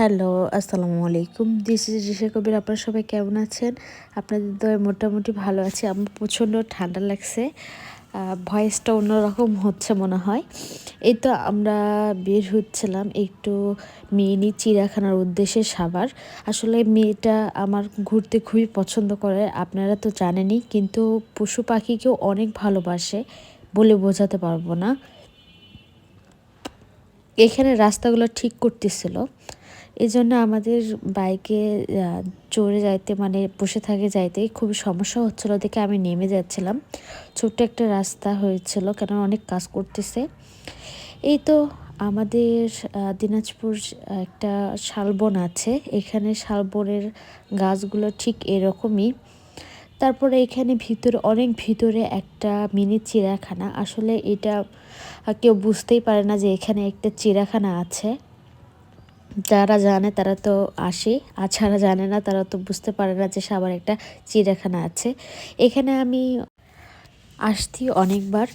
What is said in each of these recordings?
Hello, আসসালামু আলাইকুম। This is Risha কবির আপনারা সবাই কেমন আছেন? আপনাদের তো মোটামুটি ভালো আছি। আমার প্রচণ্ড ঠান্ডা লাগছে ভয়েসটা অন্যরকম হচ্ছে মনে হয়। এই তো আমরা বের হচ্ছিলাম একটু মিনি চিড়িয়াখানার উদ্দেশ্যে সাবার। আসলে মেয়েটা আমার ঘুরতে খুবই পছন্দ করে, আপনারা তো জানেনই, কিন্তু পশু পাখিকেও অনেক ভালোবাসে বলে বোঝাতে পারব না। এখানে রাস্তাগুলো ঠিক করতেছিল। এই জন্য আমাদের বাইকে চড়ে যাইতে মানে বসে থাকে যাইতে খুবই সমস্যা হচ্ছিল, দেখে আমি নেমে যাচ্ছিলাম। ছোট্ট একটা রাস্তা হয়েছিল, কেন অনেক কাজ করতেছে। এই তো আমাদের দিনাজপুর একটা শালবন আছে। এখানে শালবনের গাছগুলো ঠিক এরকমই। তারপরে এখানে ভিতরে, অনেক ভিতরে একটা মিনি চিড়াখানা। আসলে এটা কেউ বুঝতেই পারে না যে এখানে একটা চিড়াখানা আছে। যারা জানে তারা তো আসে, আর যারা জানে না তারা তো বুঝতে পারে না যে সাবার একটা চিড়িয়াখানা আছে। এখানে আমি আসছি অনেকবার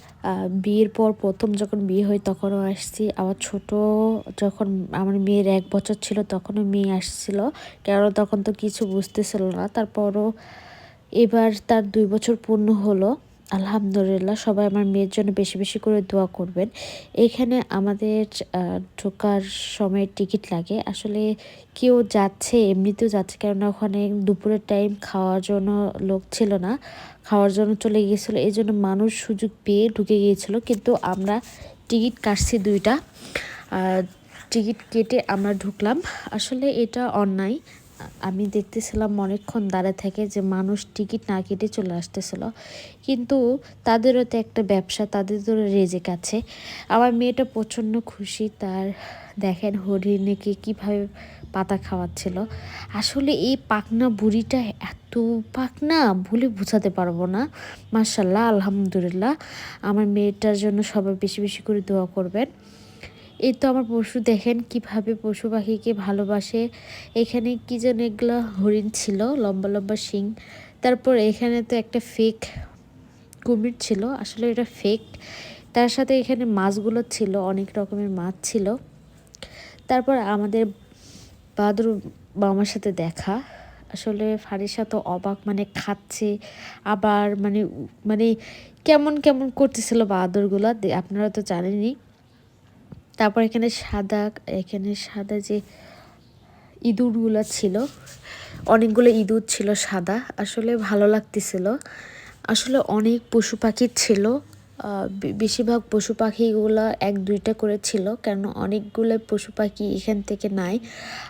বিয়ের পর প্রথম যখন বিয়ে হয় তখনও আসছি। আবার ছোট যখন আমার মেয়ের এক বছর ছিল তখনও মেয়ে আসছিল কারণ তখন তো কিছু বুঝতেছিল না। তারপরও এবার তার দুই বছর পূর্ণ হলো। আলহামদুলিল্লাহ, সবাই আমার মেয়ের জন্য বেশি বেশি করে দোয়া করবেন। এখানে আমাদের ঢোকার সময় টিকিট লাগে। আসলে কেউ যাচ্ছে, এমনিতেও যাচ্ছে, কেননা ওখানে দুপুরের টাইম খাওয়ার জন্য লোক ছিল না, খাওয়ার জন্য চলে গিয়েছিল। এই জন্য মানুষ সুযোগ পেয়ে ঢুকে গিয়েছিল, কিন্তু আমরা টিকিট কাটছি দুইটা। টিকিট কেটে আমরা ঢুকলাম। আসলে এটা অন্যায় আমি দেখতেছিলাম অনেকক্ষণ দাঁড়ায় থেকে যে মানুষ টিকিট না কেটে চলে আসতেছিল। কিন্তু তাদেরও তো একটা ব্যবসা তাদের তো রেজেক আছে। আমার মেয়েটা প্রচণ্ড খুশি, তার দেখেন হরিণকে কীভাবে পাতা খাওয়াচ্ছিল। আসলে এই পাকনা বুড়িটা এত পাকনা, বলে বোঝাতে পারব না। মার্শাল্লাহ আলহামদুলিল্লাহ। আমার মেয়েটার জন্য সবাই বেশি বেশি করে দোয়া করবেন। এই তো আমার পশু, দেখেন কীভাবে পশু পাখিকে ভালোবাসে। এখানে কি যেন এগুলো হরিণ ছিল, লম্বা লম্বা শিং। তারপর এখানে তো একটা ফেক কুমির ছিল, আসলে এটা ফেক তার সাথে এখানে মাছগুলো ছিল, অনেক রকমের মাছ ছিল। তারপর আমাদের বাদর মামার সাথে দেখা। আসলে ফারিসা তো অবাক মানে খাচ্ছে, আবার মানে মানে কেমন কেমন করতেছিল বাদরগুলো আপনারা তো জানেনই। তারপর এখানে সাদা এখানে সাদা যে ইঁদুরগুলো ছিল, অনেকগুলো ইঁদুর ছিল সাদা। আসলে ভালো লাগতেছিল। আসলে অনেক পশু পাখি ছিল। বেশিরভাগ পশু পাখিগুলো এক, দুইটা করে ছিল, কেন অনেকগুলো পশু পাখি এখান থেকে নাই।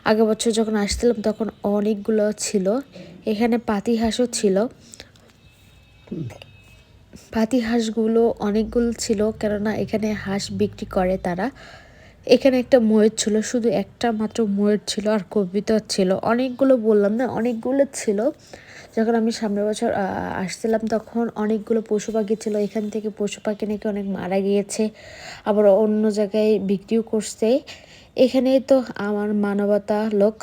আগের বছর যখন আসছিলাম তখন অনেকগুলো ছিল। এখানে পাতি হাঁসও ছিল। পাতি হাঁসগুলো অনেকগুলো ছিল, কেননা এখানে হাঁস বিক্রি করে তারা। এখানে একটা ময়ূর ছিল, শুধু একটা মাত্র ময়ূর ছিল আর কবিতা ছিল। অনেকগুলো বললাম না, অনেকগুলো ছিল। যখন আমি সামনের বছর আসছিলাম তখন অনেকগুলো পশু পাখি ছিল। এখান থেকে পশু পাখি নাকি অনেক মারা গিয়েছে, আবার অন্য জায়গায় বিক্রিও করছে। এখানে তো আমার মানবতা লোক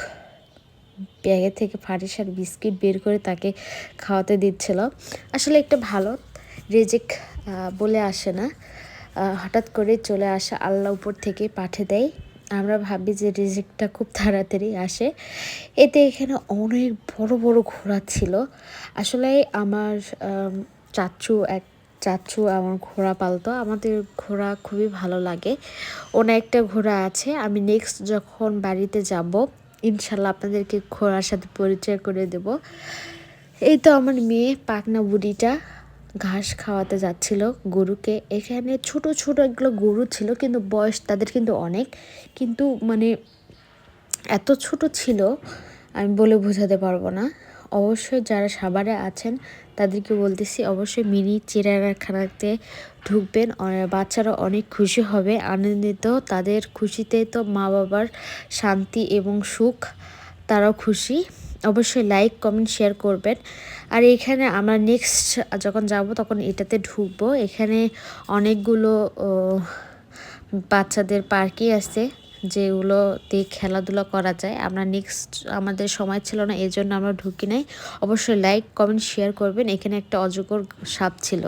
ব্যাগে থেকে ফারিস আর বিস্কিট বের করে তাকে খাওয়াতে দিচ্ছিল। আসলে একটা ভালো রেজেক বলে আসে না। হঠাৎ করে চলে আসা আল্লাহ উপর থেকে পাঠিয়ে দেয়। আমরা ভাবি যে রিজেক্টটা খুব তাড়াতাড়ি আসে। এতে এখানে অনেক বড় বড় ঘোড়া ছিল। আসলে আমার চাচু এক, চাচু আমার ঘোড়া পালতো। আমাদের ঘোড়া খুবই ভালো লাগে। ওনার একটা ঘোড়া আছে। আমি নেক্সট যখন বাড়িতে যাব, ইনশাল্লাহ আপনাদেরকে ঘোড়ার সাথে পরিচয় করে দেব। এই তো আমার মেয়ে পাকনা বুড়িটা। ঘাস খাওয়াতে যাচ্ছিল গরুকে। এখানে ছোট ছোট এগুলো গরু ছিল, কিন্তু বয়স তাদের কিন্তু অনেক। কিন্তু মানে এত ছোট ছিল, আমি বলে বোঝাতে পারব না। অবশ্যই যারা সাভারে আছেন, তাদেরকে বলতেছি অবশ্যই মিনি চিড়িয়াখানাতে ঢুকবেন। বাচ্চারা অনেক খুশি হবে, আনন্দিত। তাদের খুশিতে তো মা বাবার শান্তি এবং সুখ, তারাও খুশি। অবশ্যই লাইক কমেন্ট শেয়ার করবেন। আর এখানে আমরা নেক্সট যখন যাব তখন এটাতে ঢুকবো। এখানে অনেকগুলো বাচ্চাদের পার্কই আছে যেগুলোতে খেলাধুলা করা যায়। আমরা নেক্সট আমাদের সময় ছিল না এই জন্য আমরা ঢুকি নাই। অবশ্যই লাইক কমেন্ট শেয়ার করবেন। এখানে একটা অজগর সাপ ছিল।